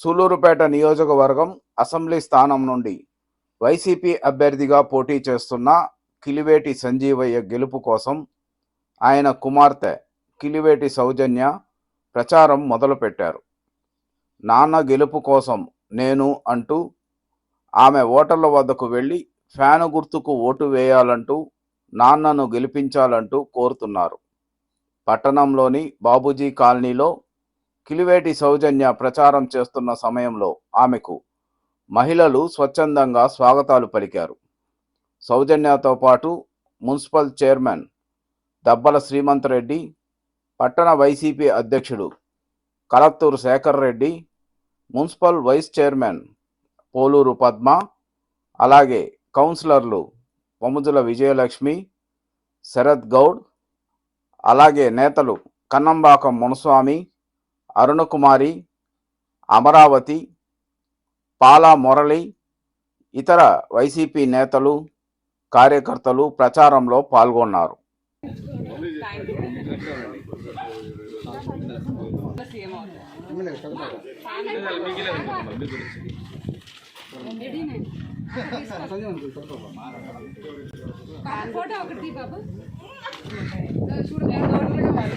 సూలూరుపేట నియోజకవర్గం అసెంబ్లీ స్థానం నుండి వైసీపీ అభ్యర్థిగా పోటీ చేస్తున్న కిలివేటి సంజీవయ్య గెలుపు కోసం ఆయన కుమార్తె కిలివేటి సౌజన్య ప్రచారం మొదలుపెట్టారు. నాన్న గెలుపు కోసం నేను అంటూ ఆమె ఓటర్ల వద్దకు వెళ్ళి ఫ్యాను గుర్తుకు ఓటు వేయాలంటూ నాన్నను గెలిపించాలంటూ కోరుతున్నారు. పట్టణంలోని బాబూజీ కాలనీలో కిలివేటి సౌజన్య ప్రచారం చేస్తున్న సమయంలో ఆమెకు మహిళలు స్వచ్ఛందంగా స్వాగతాలు పలికారు. సౌజన్యతో పాటు మున్సిపల్ చైర్మన్ దబ్బల శ్రీమంత్ రెడ్డి పట్టణ వైసీపీ అధ్యక్షుడు Kalathur Sekhar Reddy municipal vice chairman Poluru Padma అలాగే కౌన్సిలర్లు పొముజుల విజయలక్ష్మి శరత్ గౌడ్ అలాగే నేతలు కన్నంబాకం మునస్వామి అరుణకుమారి అమరావతి పాలా మురళి ఇతర వైసీపీ నేతలు కార్యకర్తలు ప్రచారంలో పాల్గొన్నారు. ఫోటో ఒకటి బాబు. చూడు నేను టోటల్గా వాళ్ళు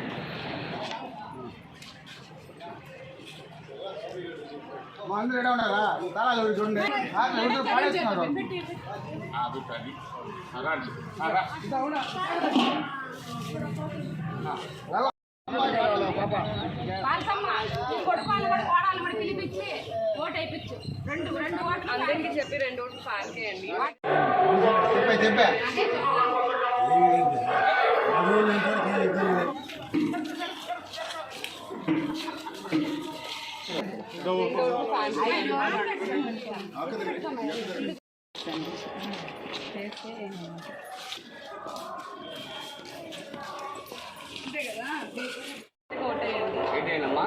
అందరూ ఎక్కడ ఉన్నారా? తాళాలు ఎవరు చూడండి. ఎవరు పాడేస్తున్నారు. పిలిపించి ఓటు రెండు రెండు ఓట్లు చెప్పి రెండు ఓట్లు పాల్చేయండి చెప్పే చెప్పే. ఏంటమ్మా